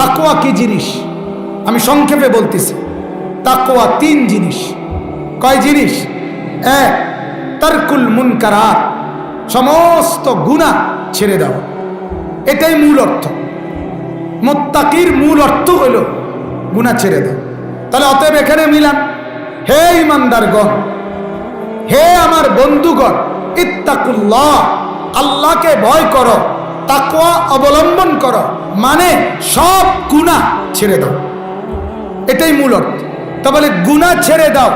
তাকোয়া কি জিনিস? আমি সংক্ষেপে বলতেছি। তাকোয়া তিন জিনিস। কয় জিনিস? এক, তারকুল মুনকারাত। সমস্ত গুণা ছেড়ে দাও। এটাই মূল অর্থ। মোত্তাকির মূল অর্থ হইল গুণা ছেড়ে দাও। তাহলে অতএব এখানে মিলান। হে ইমানদারগণ, হে আমার বন্ধুগণ, ইত্তাকুল্লাহ, আল্লাহকে ভয় করো। তাকওয়া অবলম্বন করো। মানে সব গুণা ছেড়ে দাও। এটাই মূল অর্থ। তা বলে গুণা ছেড়ে দাও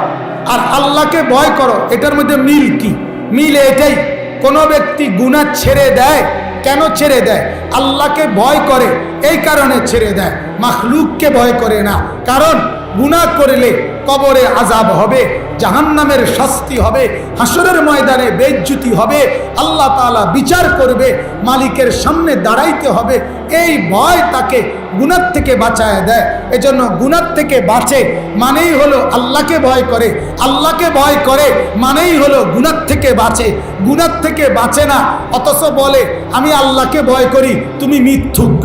আর আল্লাহকে ভয় করো। এটার মধ্যে মিল কি? মিল এটাই। কোনো ব্যক্তি গুণা ছেড়ে দেয়, কেন ছেড়ে দেয়? আল্লাহকে ভয় করে, এই কারণে ছেড়ে দেয়। মাখলুককে ভয় করে না। কারণ গুণা করলে কবরে আজাব হবে। জাহান্নামের শাস্তি হবে হাসরের ময়দানে বেজ্জুতি হবে, আল্লাহ তাআলা বিচার করবে, মালিকের সামনে দাঁড়াইতে হবে, এই ভয় তাকে গুণার থেকে বাঁচায় দেয়। এজন্য গুণার থেকে বাঁচে মানেই হলো আল্লাহকে ভয় করে, আল্লাহকে ভয় করে মানেই হলো গুণার থেকে বাঁচে। গুণার থেকে বাঁচে না, অথচ বলে, আমি আল্লাহকে ভয় করি, তুমি মিথ্যুক।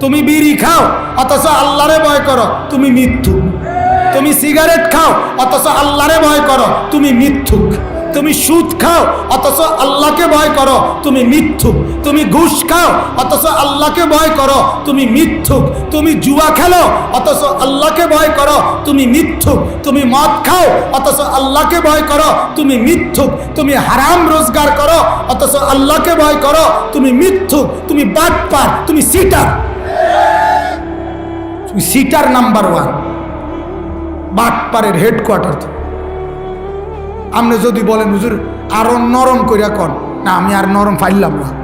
তুমি বিড়ি খাও, অথচ আল্লাহরে ভয় করো, তুমি মিথ্যুক। তুমি সিগারেট খাও, অথচ আল্লাহরে ভয় করো, তুমি মিথ্যুক। তুমি সুদ খাও, অথচ আল্লাহকে ভয় করো, তুমি মিথ্যুক। তুমি ঘুষ খাও, অথচ আল্লাহকে ভয় করো, তুমি মিথ্যুক। তুমি জুয়া খেলো, অথচ আল্লাহকে ভয় করো, তুমি মিথ্যুক। তুমি মদ খাও, অথচ আল্লাহকে ভয় করো, তুমি মিথ্যুক। তুমি হারাম রোজগার করো, অথচ আল্লাহকে ভয় করো, তুমি মিথ্যুক। তুমি বাটপার, তুমি সিটার। তুমি সিটার নাম্বার ওয়ান। বাটপারের হেডকোয়ার্টার তো। আপনি যদি বলেন, হুজুর, আরও নরম করিয়া কন। না, আমি আর নরম ফাইলাম না।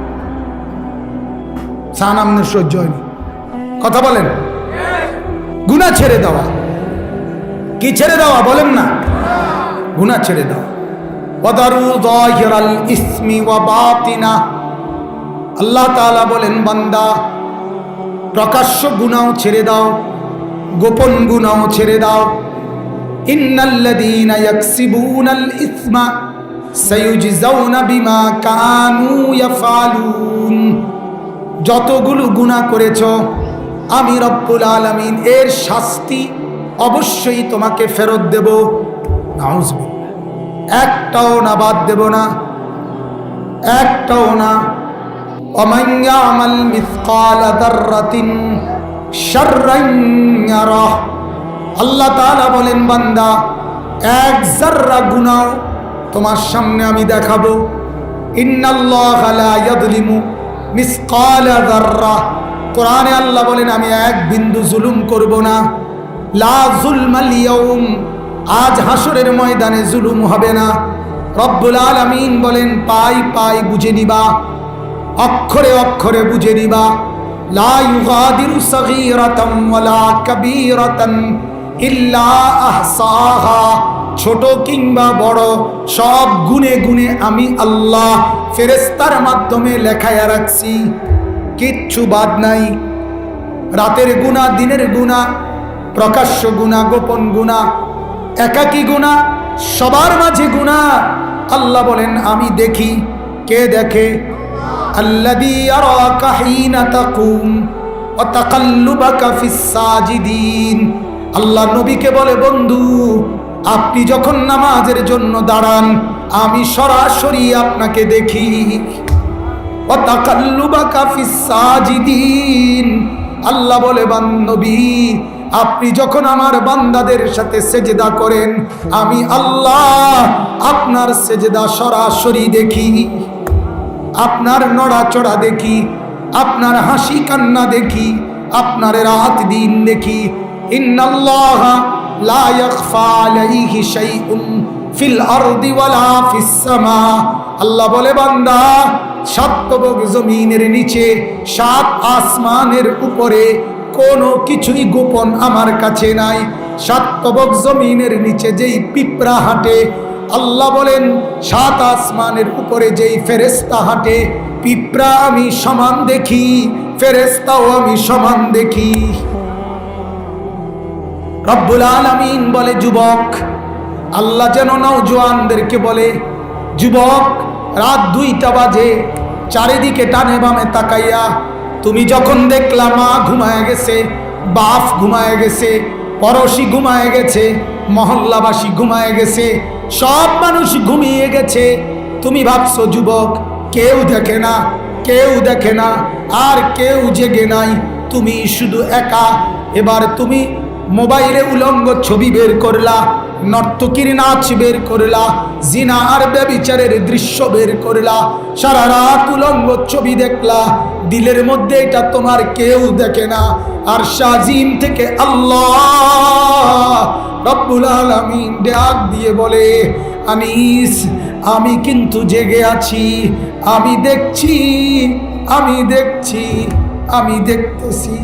সান আপনার সহ্য হয়নি। কথা বলেন। গুণা ছেড়ে দেওয়া। কি ছেড়ে দেওয়া বলেন না। গুণা ছেড়ে দেওয়া। আল্লাহ তাআলা বলেন, বান্দা, প্রকাশ্য গুনাও ছেড়ে দাও, গোপন গুনাও ছেড়ে দাও। ইন্নাল্লাযীনা ইয়াকসিবুনাল ইসমা সাইয়ুজজাউনা বিমা কানু ইয়াফালুন যতগুলো গুনাহ করেছ, আমি রব্বুল আলামিন এর শাস্তি অবশ্যই তোমাকে ফেরত দেব। একটাও না বাদ দেব না। একটাও না। অমাইয়া আমাল মিসকাল দাররাতিন শাররাইয়ারা আল্লাহ তাআলা বলেন, বান্দা, এক জাররা গুনাহ তোমার সামনে আমি দেখাবো। ইন্নাল্লাহ লা ইয়াযলিমু মিসকালা যাররা। কোরআনে আল্লাহ বলেন, আমি এক বিন্দু জুলুম করব না। লা যুলমাল ইয়াউম, আজ হাসরের ময়দানে জুলুম হবে না। রব্বুল আলামিন বলেন, পাই পাই বুঝে নিবা, অক্ষরে অক্ষরে বুঝে নিবা। লা ইউগাদিরু সগীরাতাম ওয়ালা কাবীরাতান ছোট কিংবা বড়, সব গুণে গুণে আমি আল্লাহ ফেরেস্তার মাধ্যমে লেখায় রাখছি। কিচ্ছু বাদ নাই। রাতের গুণা, দিনের গুণা, প্রকাশ্য গুণা, গোপন গুণা, একাকী গুণা, সবার মাঝে গুণা। আল্লাহ বলেন, আমি দেখি, কে দেখে? আল্লাহ আল্লাহ নবীকে বলে, বন্ধু, আপনি যখন নামাজের জন্য দাঁড়ান, আমি সরাসরি আপনাকে দেখি। আল্লাহ বলে বান্ধবী আপনি যখন আমার বান্দাদের সাথে সেজেদা করেন, আমি আল্লাহ আপনার সেজেদা সরাসরি দেখি। আপনার নড়াচড়া দেখি, আপনার হাসি কান্না দেখি, আপনার রাত দিন দেখি ইন্নাল্লাহ লা ইয়াখফা আলাইহি শাইউন ফিল আরদি ওয়ালা ফিস সামা। আল্লাহ বলে, বান্দা সাতবক জমিনের নিচে, সাত আসমানের উপরে কোনো কিছুই গোপন আমার কাছে নাই। সাতবক জমিনের নিচে যেই পিঁপড়া হাঁটে, আল্লাহ বলেন, সাত আসমানের উপরে যেই ফেরেস্তা হাঁটে, পিঁপড়া আমি সমান দেখি ফেরেস্তাও আমি সমান দেখি। রব্বুল আলামিন বলে, যুবক, আল্লাহ যেন নওজোয়ানদেরকে বলে, যুবক, রাত দুইটা বাজে, চারিদিকে টানে বামে তাকাইয়া, তুমি যখন দেখলা মা ঘুমায় গেছে, বাপ ঘুমায় গেছে, পড়োশি ঘুমায় গেছে, মহল্লাবাসী ঘুমায় গেছে, সব মানুষ ঘুমিয়ে গেছে, তুমি ভাবছ, যুবক, কেউ দেখে না, কেউ দেখে না, আর কেউ জেগে নাই, তুমি শুধু একা, এবার তুমি মোবাইলে উলঙ্গ ছবি বের করলা, নর্তকীর নাচ বের করলা, জিনা আর ব্যবিচারের দৃশ্য বের করলা, সারা রাত উলঙ্গ ছবি দেখলা, দিলের মধ্যে এটা তোমার কেউ দেখে না, আর সাজিম থেকে আল্লাহ রব্বুল আলামিন ডাক দিয়ে বলে, আনিস, আমি কিন্তু জেগে আছি, আমি দেখছি আমি দেখছি, আমি দেখতেছি।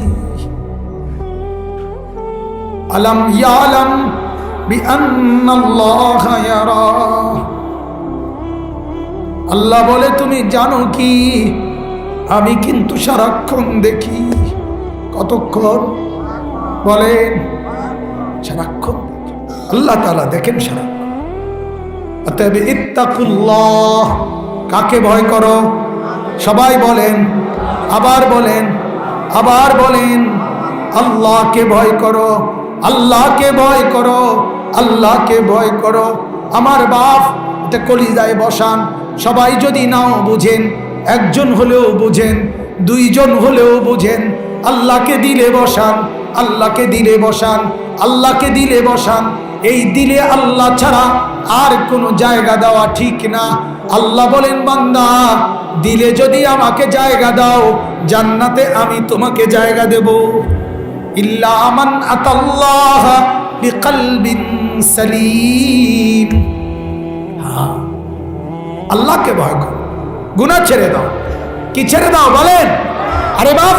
আলম ইয়ালাম আল্লাহ বলে, তুমি জানো কি? আমি কিন্তু সারাক্ষণ দেখি। কতক্ষণ? বলেন, সারাক্ষণ। আল্লাহ তাআলা দেখেন সারাক্ষণ। অতএব ইত্তাকুল্লাহ, কাকে ভয় করো? সবাই বলেন, আবার বলেন আবার বলেন, আল্লাহকে ভয় করো। আল্লাহকে ভয় করো, আল্লাহকে ভয় করো। আমার বাপ, এটা কলিজায় বসান। সবাই যদি নাও বুঝেন, একজন হলেও বুঝেন, দুইজন হলেও বুঝেন। আল্লাহকে দিলে বসান, আল্লাহকে দিলে বসান, আল্লাহকে দিলে বসান। এই দিলে আল্লাহ ছাড়া আর কোনো জায়গা দেওয়া ঠিক না। আল্লাহ বলেন, বান্দা, দিলে যদি আমাকে জায়গা দাও, জান্নাতে আমি তোমাকে জায়গা দেব। ইল্লা আমান আতাল্লাহ বিকলবিন সালিম। হ্যাঁ আল্লাহকে ভয় করো, গুনাহ ছেড়ে দাও। কি ছেড়ে দাও বলেন? আরে বাপ,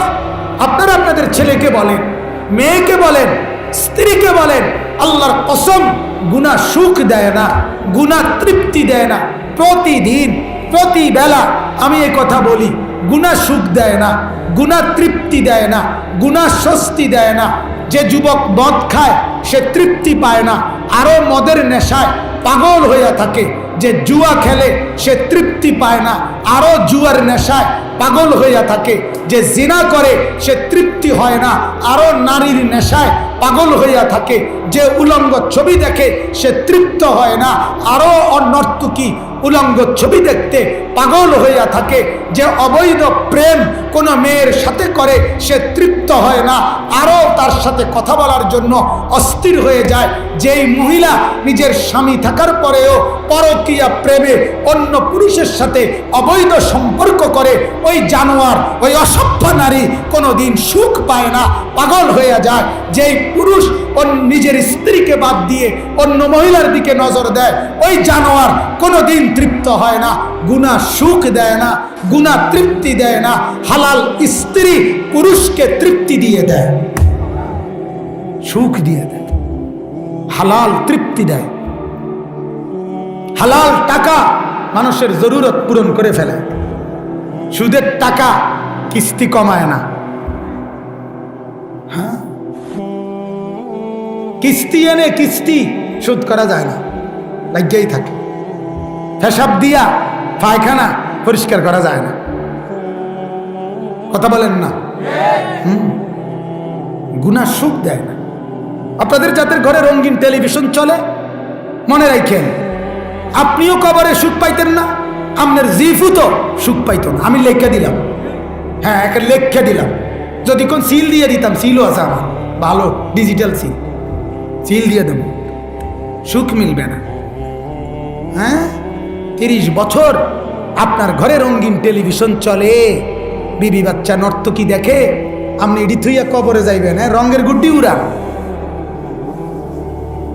আপনারা আপনাদের ছেলেকে বলেন, মেয়েকে বলেন, স্ত্রীকে বলেন, আল্লাহর কসম গুনা সুখ দেয় না গুনা তৃপ্তি দেয় না। প্রতিদিন প্রতি বেলা আমি এই কথা বলি গুনা সুখ দেয় না। গুনা তৃপ্তি দেয় না, গুণা স্বস্তি দেয় না। যে যুবক মদ খায়, সে তৃপ্তি পায় না। আরও মদের নেশায় পাগল হইয়া থাকে। যে জুয়া খেলে, সে তৃপ্তি পায় না। আরও জুয়ার নেশায় পাগল হইয়া থাকে। যে জিনা করে, সে তৃপ্তি হয় না। আরও নারীর নেশায় পাগল হইয়া থাকে। যে উলঙ্গ ছবি দেখে, সে তৃপ্ত হয় না। আরও অনর্তুকি উলঙ্গ ছবি দেখতে পাগল হইয়া থাকে। যে অবৈধ প্রেম কোনো মেয়ের সাথে করে সে তৃপ্ত হয় না। আরও তার সাথে কথা বলার জন্য অস্থির হয়ে যায়। যেই মহিলা নিজের স্বামী থাকার পরেও পরকীয়া প্রেমে অন্য পুরুষের সাথে অবৈধ সম্পর্ক করে, ওই জানোয়ার, ওই অসভ্য নারী কোনো দিন সুখ পায় না, পাগল হয়ে যায়। যেই পুরুষ নিজের স্ত্রীকে বাদ দিয়ে অন্য মহিলার দিকে নজর দেয়, ওই জানোয়ার কোনো দিন তৃপ্ত হয় না, গুণা সুখ দেয় না, গুণা তৃপ্তি দেয় না হালাল স্ত্রী পুরুষকে তৃপ্তি দিয়ে দেয়, সুখ দিয়ে দেয়, হালাল তৃপ্তি দেয়। হালাল টাকা মানুষের জরুরত পূরণ করে ফেলে। সুদের টাকা কিস্তি কমায় না। হ্যাঁ? কিস্তি এনে কিস্তি সুদ করা যায় না। লাগিয়েই থাকে। ফেসাব দিয়া পায়খানা পরিষ্কার করা যায় না। কথা বলেন না। হুম? গুনা সুখ দেয় না। আপনাদের যাদের ঘরে রঙিন টেলিভিশন চলে, মনে রাখেন, আপনিও কবরে সুখ পাইতেন না আপনার জিফু তো সুখ পাইতো না। আমি লেখা দিলাম। হ্যাঁ একটা লেখা দিলাম। যদি কোন সিল দিয়ে দিতাম, সিলও আছে আমার। ভালো, ডিজিটাল সিল। সিল দিয়ে দেব। সুখ মিলবে না। হ্যাঁ? তিরিশ বছর আপনার ঘরে রঙিন টেলিভিশন চলে। বিবি বাচ্চা নর্তকী দেখে? আপনি ইডি থুইয়া কবরে যাইবেন হ্যাঁ রঙের গুড্ডি উড়ান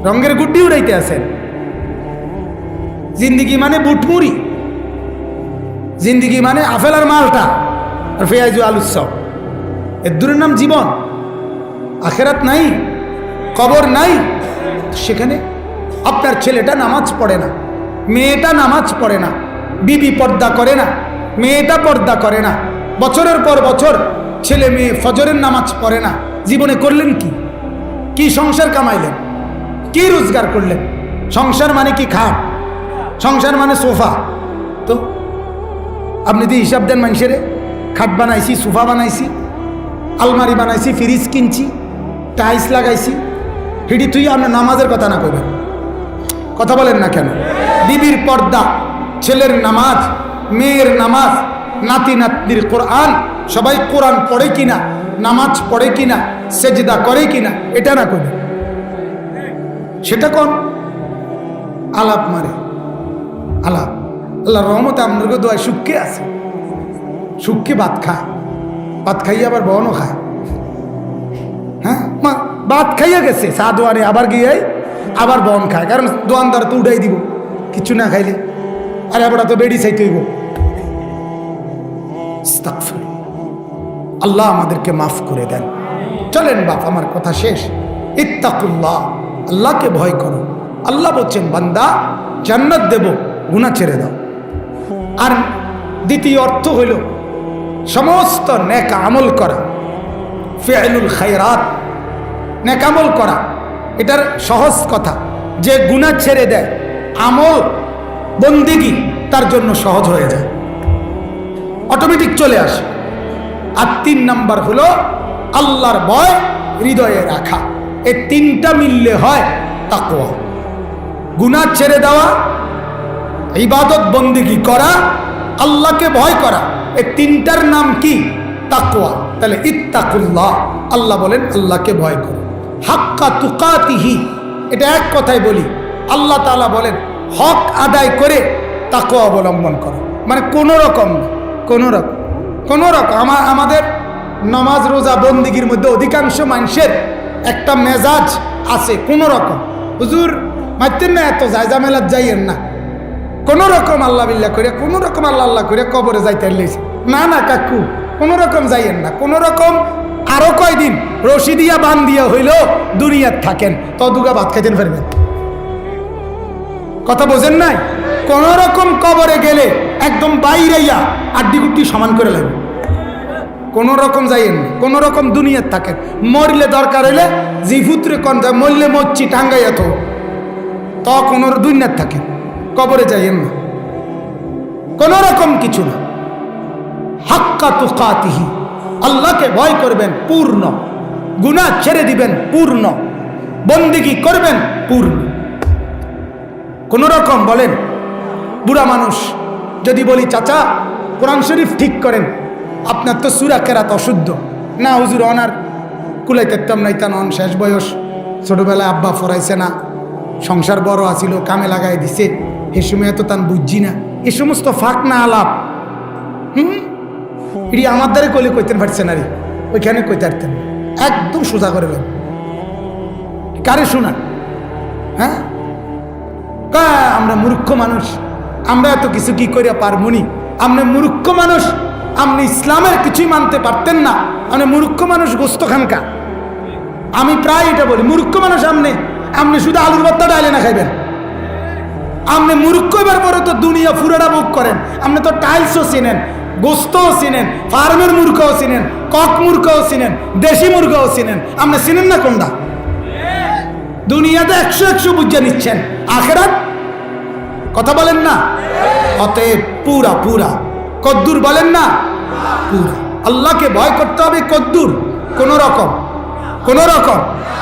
রঙের গুড্ডি উড়াইতে আছেন। জিন্দিগি মানে বুটমুড়ি। জিন্দিগি মানে আপেল আর মালটা। আর ফেয়াজু আলুসব এর দূরের নাম জীবন। আখেরাত নাই, কবর নাই, সেখানে আপনার ছেলেটা নামাজ পড়ে না, মেয়েটা নামাজ পড়ে না, বিবি পর্দা করে না, মেয়েটা পর্দা করে না। বছরের পর বছর ছেলে মেয়ে ফজরের নামাজ পড়ে না। জীবনে করলেন কি? কি সংসার কামাইলেন? কি রোজগার করলেন? সংসার মানে কি খাট? সংসার মানে সোফা। তো আপনি তো হিসাব দেন মানুষের, খাট বানাইছি, সোফা বানাইছি, আলমারি বানাইছি, ফ্রিজ কিনছি, টাইলস লাগাইছি হিডি তুই আপনার নামাজের কথা না করবেন কথা বলেন না কেন? বিবির পর্দা, ছেলের নামাজ, মেয়ের নামাজ নাতি নাতনির কোরআন, সবাই কোরআন পড়ে কিনা, নামাজ পড়ে কিনা, সেজদা করে কিনা, এটা না করবেন সেটা কোন? আলাপ মারে। আলাপ। আল্লাহ রহমতে আপনাকে দোয়ায় সুখকে আছে। সুখকে ভাত খায় ভাত খাইয়ে আবার বহনও খায়। হ্যাঁ? মা, ভাত খাইয়া গেছে। চা দোয়ানে আবার গিয়ে আবার বহন খায়। কারণ দোয়ানদার তো উঠাই দিব। কিছু না খাইলে। আরে আবার তো বেড়ি চাইতে হইব। আল্লাহ আমাদেরকে মাফ করে দেন। চলেন বাপ, আমার কথা শেষ। ইত্তাকুল্লাহ, আল্লাহকে ভয় করো। আল্লাহ বলছেন, বান্দা, জান্নাত দেব গুণা ছেড়ে দাও। আর দ্বিতীয় অর্থ হইল, সমস্ত নেক আমল করা। ফেলুল খায়রাত, নেক আমল করা। এটার সহজ কথা, যে গুণা ছেড়ে দেয়, আমল, বন্দিগি তার জন্য সহজ হয়ে যায়। অটোমেটিক চলে আসে। আর তিন নাম্বার হলো আল্লাহর ভয় হৃদয়ে রাখা। এই তিনটা মিললে হয় তাকওয়া। গুনাহ ছেড়ে দেওয়া, ইবাদত বন্দিগি করা, আল্লাহকে ভয় করা এই তিনটার নাম কি? তাকওয়া। তাহলে ইত্তাকুল্লাহ, আল্লাহ বলেন, আল্লাহকে ভয় করো। হাক্কা তুকাতিহি, এটা এক কথায় বলি, আল্লাহ তাআলা বলেন, হক আদায় করে তাকওয়া অবলম্বন করো। মানে কোনো রকম না। কোনো রকম কোনো রকম। আমার আমাদের নমাজ, রোজা, বন্দিগির মধ্যে অধিকাংশ মানুষের একটা মেজাজ আছে, কোনো রকম। হুজুর মারতেন না এত জায়জা মেলার যাইয়েন না। কোন রকম আল্লাহ বিল্লাহ করে কোন রকম আল্লাহ আল্লাহ করে কবরে যাইতে লেছে না না, কাকু, কোন রকম যাইয়েন না। কোন রকম আরও কয়দিন রশি দিয়া, বান দিয়া হইল দুনিয়ার থাকেন, তদুগা ভাত খাইতেন ফেরবেন। কথা বোঝেন নাই? কোন রকম কবরে গেলে একদম বাইরেইয়া আড্ডি গুড্ডি সমান করে লাগবে। কোন রকম যাইয়েন কোন রকম দুনিয়ার থাকেন মরলে দরকার জিফুত্রে কন যায়, মরলে মরছি টাঙ্গাইয়া তো। তখন ওর দুনিয়ার থাকেন কবরে যাইয়েন না। কোন রকম কিছু না। হাক্কা তুকাতিহি, আল্লাহকে ভয় করবেন, পূর্ণ। গুনাহ ছেড়ে দিবেন, পূর্ণ। বন্দিগি করবেন, পূর্ণ। কোন রকম বলেন বুড়া মানুষ। যদি বলি, চাচা, কোরআন শরীফ ঠিক করেন, আপনার তো সুরা কেরাত অশুদ্ধ। না, হুজুর, অনার কুলাই কুলাইতেতাম নাই তান অন শেষ বয়স। ছোটবেলায় আব্বা ফরাইছে না। সংসার বড় আসিল কামে লাগাই দিছে। এ সময় তো তান বুঝছি না। এ সমস্ত ফাঁক না আলাপ। হুম? এটি আমার দ্বারে কইলে কইতেন পারছে না রে। ওইখানে কইতে পারতেন একদম সোজা করে দেন কারে শোনান? হ্যাঁ? আমরা মূর্খ মানুষ। আমরা এত কিছু কি করে পারবনি আপনি মূর্খ মানুষ। আপনি ইসলামের কিছুই মানতে পারতেন না। আপনি মূর্খ মানুষ গোস্ত খানকা আমি প্রায় এটা বলি, মূর্খ মানুষ আপনি। আপনি শুধু আলুর ভর্তা ডালে না খাইবেন। আপনি মূর্খ এবার পরে তো দুনিয়া ফুরাটা বুক করেন। আপনি তো টাইলসও চিনেন, গোস্তও চিনেন, ফার্মের মুরগাও চিনেন, কক মুরগাও চিনেন, দেশি মুরগাও চিনেন। আপনি চিনেন না কোনটা? দুনিয়াতে একশো একশো বুঝে নিচ্ছেন। আখেরাত কথা বলেন না? অতএব পুরা পুরা। কদ্দুর বলেন না? পুরা। আল্লাহকে ভয় করতে হবে কদ্দুর। কোন রকম। কোন রকম।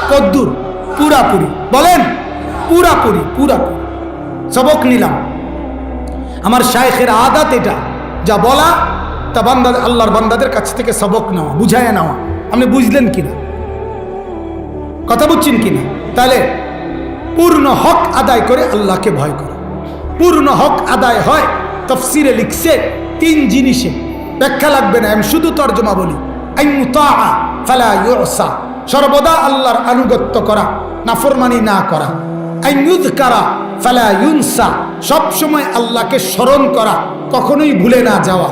কদ্দুর। পুরাপুরি বলেন? পুরাপুরি পুরাপুরি সবক নিলাম। আমার শায়েখের আদাত এটা। যা বলা, তা বান্দা, আল্লাহর বান্দাদের কাছ থেকে সবক নেওয়া, বুঝায় নেওয়া। আপনি বুঝলেন কিনা? কথা বুঝছেন কিনা? তাহলে পূর্ণ হক আদায় করে আল্লাহকে ভয় করো। পূর্ণ হক আদায় হয়। তফসিরে লিখছে, তিন জিনিসে ব্যাখ্যা লাগবে না, আমি শুধু তর্জমা বলি। সর্বদা আল্লাহর আনুগত্য করা, নাফরমানি না করা। সব সময় আল্লাহকে স্মরণ করা, কখনোই ভুলে না যাওয়া।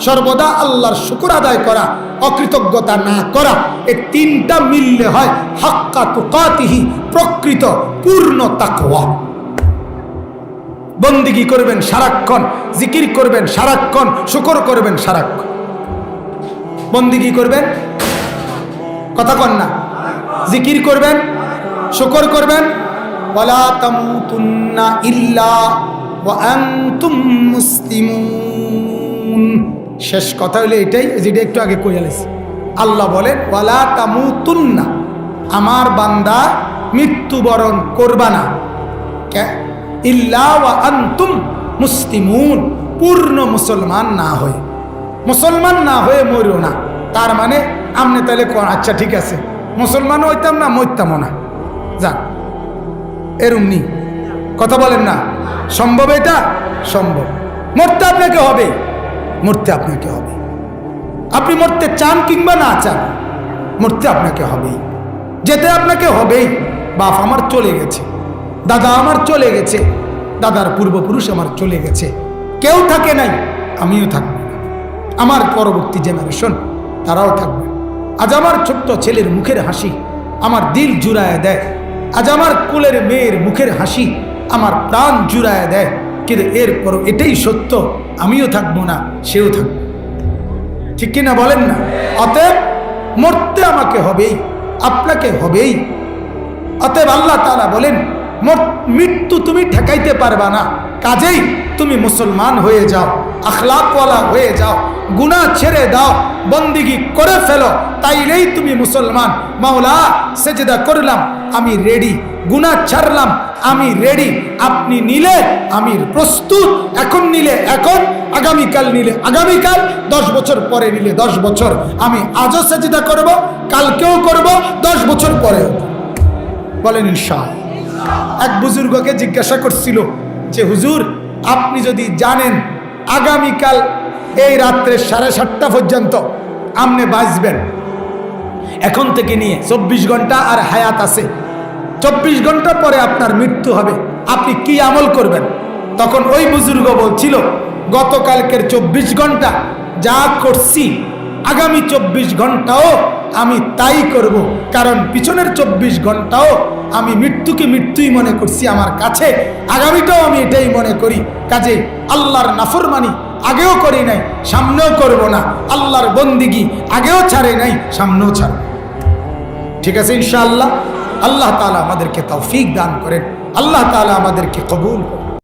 সর্বদা আল্লাহর শুকর আদায় করা, অকৃতজ্ঞতা না করা তিনটা মিললে হয় হাক্কা তুকাতিহি, প্রকৃত পূর্ণ তাকওয়া। বন্দিগি করবেন সারাক্ষণ, জিকির করবেন সারাক্ষণ, শুকর করবেন সারাক্ষণ। বন্দিগি করবেন? কথা কন না। জিকির করবেন? শুকর করবেন? ওয়ালা তামুতুন্না ইল্লা আনতুম মুসলিমুন। শেষ কথা হলো এটাই যেটা একটু আগে কইয়ালেছি আল্লাহ বলেন, ওয়ালা তামুতুন্না, আমার বান্দা মৃত্যুবরণ করবা না। ইল্লা ওয়া মুসলিমুন, পূর্ণ মুসলমান না হয়ে। মুসলমান না হয়ে মরিও না। তার মানে আমনে তাহলে আচ্ছা ঠিক আছে। মুসলমান হইতাম না, মরতামও না। যান এরম নি কথা বলেন না। সম্ভব এটা? সম্ভব। মরতে আপনাকে হবে। মরতে আপনাকে হবে। আপনি মরতে চান কিংবা না চান, মরতে আপনাকে হবেই যেতে আপনাকে হবেই। বাপ আমার চলে গেছে। দাদা আমার চলে গেছে। দাদার পূর্বপুরুষ আমার চলে গেছে। কেউ থাকে নাই, আমিও থাকব আমার পরবর্তী জেনারেশন তারাও থাকবে। আজ আমার ছোট্ট ছেলের মুখের হাসি আমার দিল জুড়ায় দেয়। আজ আমার কুলের মেয়ের মুখের হাসি আমার প্রাণ জুড়ায় দেয়। কিন্তু এরপর এটাই সত্য, আমিও থাকব না, সেও থাকব। ঠিক কিনা বলেন না? অতএব মরতে আমাকে হবেই, আপনাকে হবেই। অতএব আল্লাহ তাআলা বলেন মৃত্যু তুমি ঠেকাইতে পারবা না। কাজেই তুমি মুসলমান হয়ে যাও, আখলাকওয়ালা হয়ে যাও, গুনাহ ছেড়ে দাও, বন্দিগি করে ফেলো, তাইলেই তুমি মুসলমান। মাওলা, সেজদা করলাম, আমি রেডি গুনাহ ছাড়লাম, আমি রেডি আপনি নিলে আমি প্রস্তুত, এখন নিলে এখন, আগামীকাল নিলে আগামীকাল, দশ বছর পরে নিলে দশ বছর, আমি আজও সেজদা করব, কালকেও করব, দশ বছর পরেও বলেন ইনশাল এক বুজুর্গকে জিজ্ঞাসা করছিল যে, হুজুর, আপনি যদি জানেন আগামীকাল এই রাত্রে সাড়ে সাতটা পর্যন্ত আপনি বাঁচবেন এখন থেকে নিয়ে চব্বিশ ঘণ্টা আর হায়াত আছে। চব্বিশ ঘণ্টা পরে আপনার মৃত্যু হবে। আপনি কি আমল করবেন? তখন ওই বুজুর্গ বলছিল, গতকালকের চব্বিশ ঘণ্টা যা করছি, আগামী চব্বিশ ঘন্টাও আমি তাই করব। কারণ পিছনের চব্বিশ ঘন্টাও আমি মৃত্যুকে মৃত্যুই মনে করছি আমার কাছে। আগামীটাও আমি এটাই মনে করি। কাজে আল্লাহর নাফরমানি আগেও করি নাই, সামনেও করব না। আল্লাহর বন্দিগি আগেও ছাড়ে নাই, সামনেও ছাড়ব ঠিক আছে, ইনশাআল্লাহ। আল্লাহ তালা আমাদেরকে তৌফিক দান করেন। আল্লাহ তালা আমাদেরকে কবুল করেন।